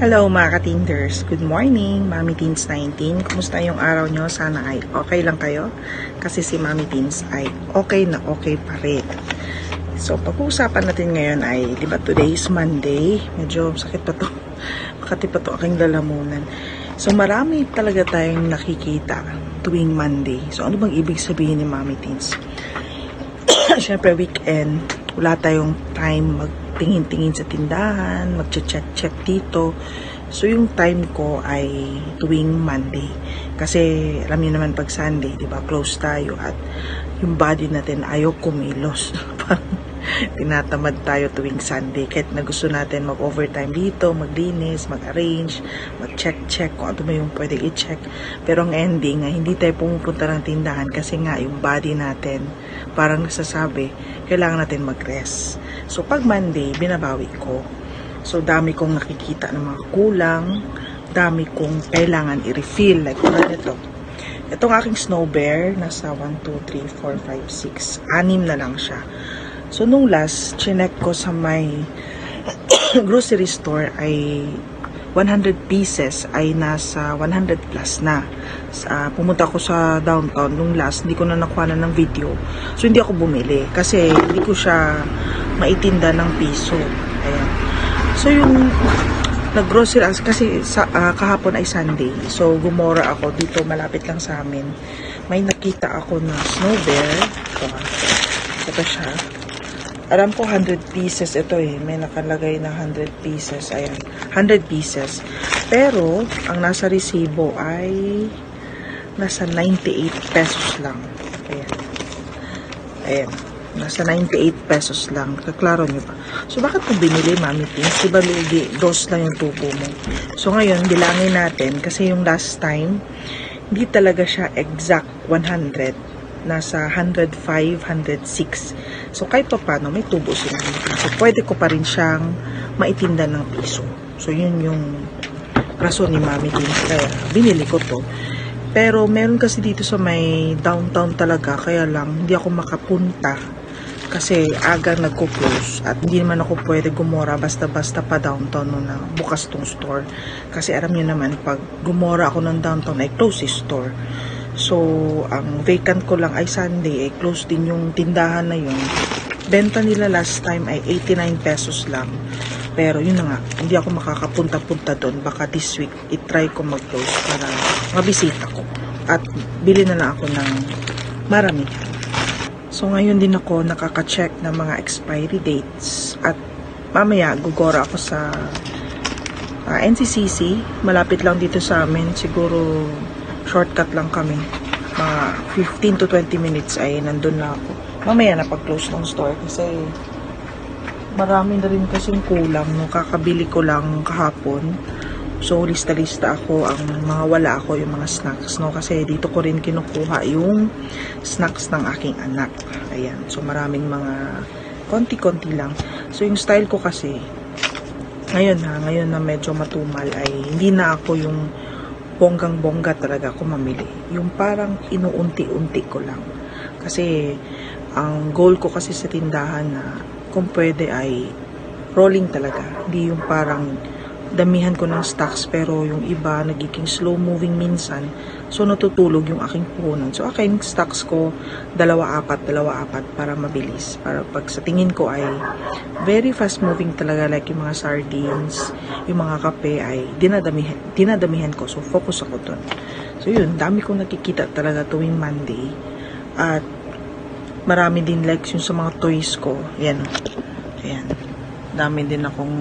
Hello mga ka-Tinders. Good morning, Mami Teens 19. Kumusta yung araw nyo? Sana ay okay lang kayo. Kasi si Mami Teens ay okay na okay pa rin. So, pag-uusapan natin ngayon ay, di ba today is Monday? Medyo sakit pa to. Makati pa to aking lalamunan. So, marami talaga tayong nakikita tuwing Monday. So, ano bang ibig sabihin ni Mami Teens? Siyempre, weekend, wala tayong time magtingin-tingin sa tindahan, mag-check-check dito. So, yung time ko ay tuwing Monday. Kasi, alam niyo naman pag Sunday, di ba, close tayo at yung body natin ayaw kumilos. Parang tinatamad tayo tuwing Sunday. Kahit na gusto natin mag-overtime dito, maglinis, mag-arrange, mag-check-check kung ano ba yung pwede i-check. Pero ang ending, hindi tayo pumupunta ng tindahan kasi nga yung body natin parang nasasabi, kailangan natin mag-rest. So, pag Monday, binabawi ko. So, dami kong nakikita ng mga kulang, dami kong kailangan i-refill. Like, tulad ito. Itong aking snow bear, nasa 1, 2, 3, 4, 5, 6, anim na lang siya. So, nung last, chinek ko sa may grocery store ay 100 pieces ay nasa 100 plus na. Sa, pumunta ako sa downtown nung last, hindi ko na nakuha na ng video. So, hindi ako bumili kasi hindi ko siya maitinda ng piso. Ayan. So, yung nag-grocery as- kasi sa, ah, kahapon ay Sunday. So, gumora ako dito malapit lang sa amin. May nakita ako na snow bear. Ito, ah. ito siya. Alam ko 100 pieces ito eh. May nakalagay na 100 pieces. Ayan. 100 pieces. Pero, ang nasa resibo ay nasa 98 pesos lang. Ayan. Ayan. Nasa 98 pesos lang. Kaklaro nyo ba? So, bakit mo binili, Mami Tins? Diba, lugi, dos lang yung tubo mo. So, ngayon, bilangin natin. Kasi yung last time, hindi talaga siya exact 100. Nasa 105, 106. So, kahit pa paano, may tubo si Mami Tins. So, pwede ko pa rin siyang maitinda ng piso. So, yun yung rason ni Mami Tins. Kaya, binili ko to. Pero meron kasi dito sa may downtown talaga, kaya lang hindi ako makapunta kasi aga nagko-close at hindi naman ako pwede gumora basta-basta pa downtown nung na bukas tong store. Kasi alam niyo naman, pag gumora ako ng downtown ay close store. So, ang vacant ko lang ay Sunday, ay close din yung tindahan na yun. Benta nila last time ay 89 pesos lang. Pero yun na nga, hindi ako makakapunta-punta doon. Baka this week, itry ko mag-close para mabisita ko. At bili na lang ako ng maramihan. So ngayon din ako nakaka-check ng mga expiry dates. At mamaya, gugora ako sa ah, NCCC. Malapit lang dito sa amin. Siguro shortcut lang kami. Mga 15 to 20 minutes ay nandun na ako. Mamaya na pag-close ng store kasi marami na rin kasing kulang nung kakabili ko lang kahapon. So, lista-lista ako ang mga wala ako, yung mga snacks, no? Kasi dito ko rin kinukuha yung snacks ng aking anak. Ayan. So, maraming mga konti-konti lang. So, yung style ko kasi, ngayon ha, ngayon na medyo matumal ay hindi na ako yung bonggang-bongga talaga ako mamili. Yung parang inuunti-unti ko lang. Kasi, ang goal ko kasi sa tindahan na kung pwede ay rolling talaga. Hindi yung parang damihan ko ng stocks pero yung iba nagiging slow moving minsan. So natutulog yung aking puhunan. So aking stocks ko dalawa apat, dalawa apat para mabilis. Para pag sa tingin ko ay very fast moving talaga like yung mga sardines, yung mga kape ay dinadamihan, dinadamihan ko. So focus ako dun. So yun, dami kong nakikita talaga tuwing Monday. At marami din likes yung sa mga toys ko. Yan. Ayan. Dami din akong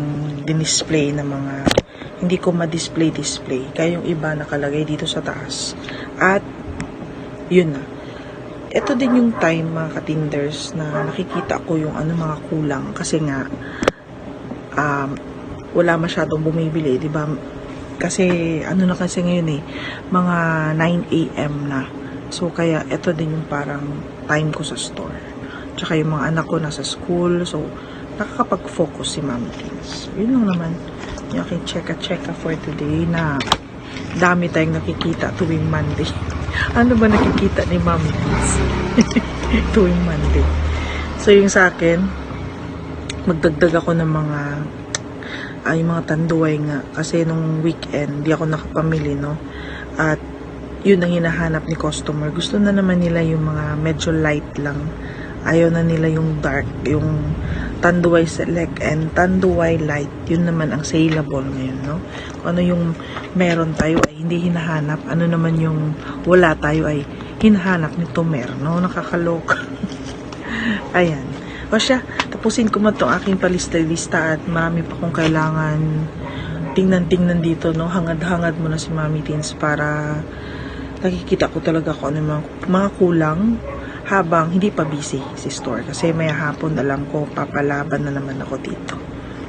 dinisplay na mga hindi ko ma-display-display. Kaya yung iba nakalagay dito sa taas. At, yun na. Ito din yung time mga katinders na nakikita ko yung ano mga kulang. Kasi nga, um, wala masyadong bumibili, di ba? Kasi, ano na kasi ngayon eh, mga 9 a.m. na. So, kaya ito din yung parang time ko sa store. Tsaka yung mga anak ko nasa school. So, nakakapag-focus si Mami Teens. Yun lang naman aking checka-checka for today na dami tayong nakikita tuwing Monday. ano ba nakikita ni Teens tuwing Monday? So, yung sa akin, magdagdag ako ng mga ay mga tanduay nga. Kasi nung weekend, di ako nakapamili, no? At yun ang hinahanap ni customer. Gusto na naman nila yung mga medyo light lang. Ayaw na nila yung dark, yung Tanduay Select and Tanduay Light. Yun naman ang saleable ngayon, no? Kung ano yung meron tayo ay hindi hinahanap. Ano naman yung wala tayo ay hinahanap ni Tomer, no? Nakakaloka. Ayan. O siya, tapusin ko man itong aking palista-lista at marami pa kong kailangan tingnan-tingnan dito, no? Hangad-hangad mo na si Mami Teens para nakikita ko talaga kung ano mga, mga kulang habang hindi pa busy si store. Kasi may hapon alam ko, papalaban na naman ako dito.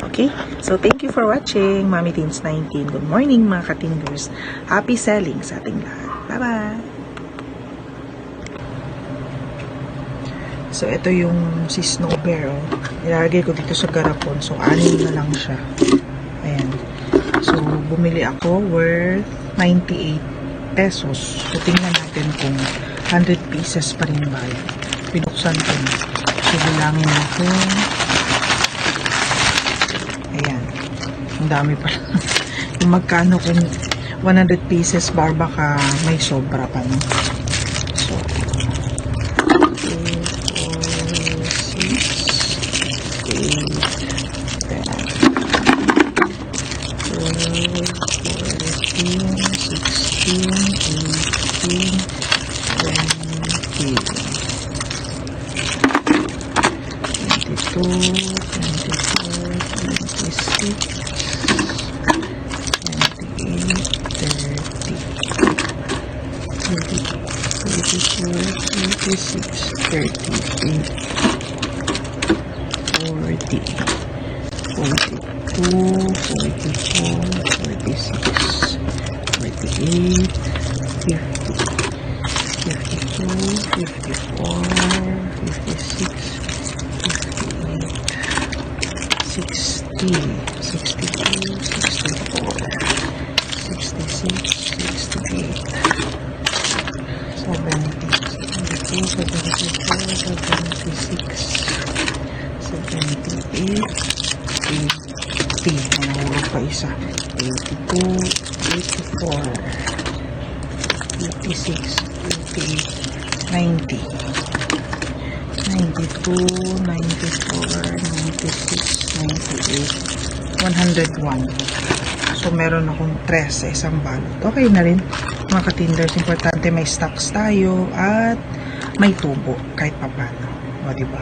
Okay? So, thank you for watching. Mami Teens 19. Good morning, mga katingers. Happy selling sa ating lahat. Bye-bye! So, ito yung si Snow Bear. Oh. Ko dito sa garapon. So, anin na lang siya. Ayan. So, bumili ako worth 98 pesos. So, tingnan natin kung 100 pieces pa rin ba yan. Pinuksan ko na. So, bilangin natin. Ayan. Ang dami pa. yung magkano kung 100 pieces bar baka may sobra pa no. So, before uh, 26, 38, 40, 42, 43, isa, 82, 84, 86, 88, 90, 92, 94, 96, 98, 101. So, meron akong 3 sa isang balot. Okay na rin, mga katinders. Importante may stocks tayo at may tubo kahit papano. O, diba?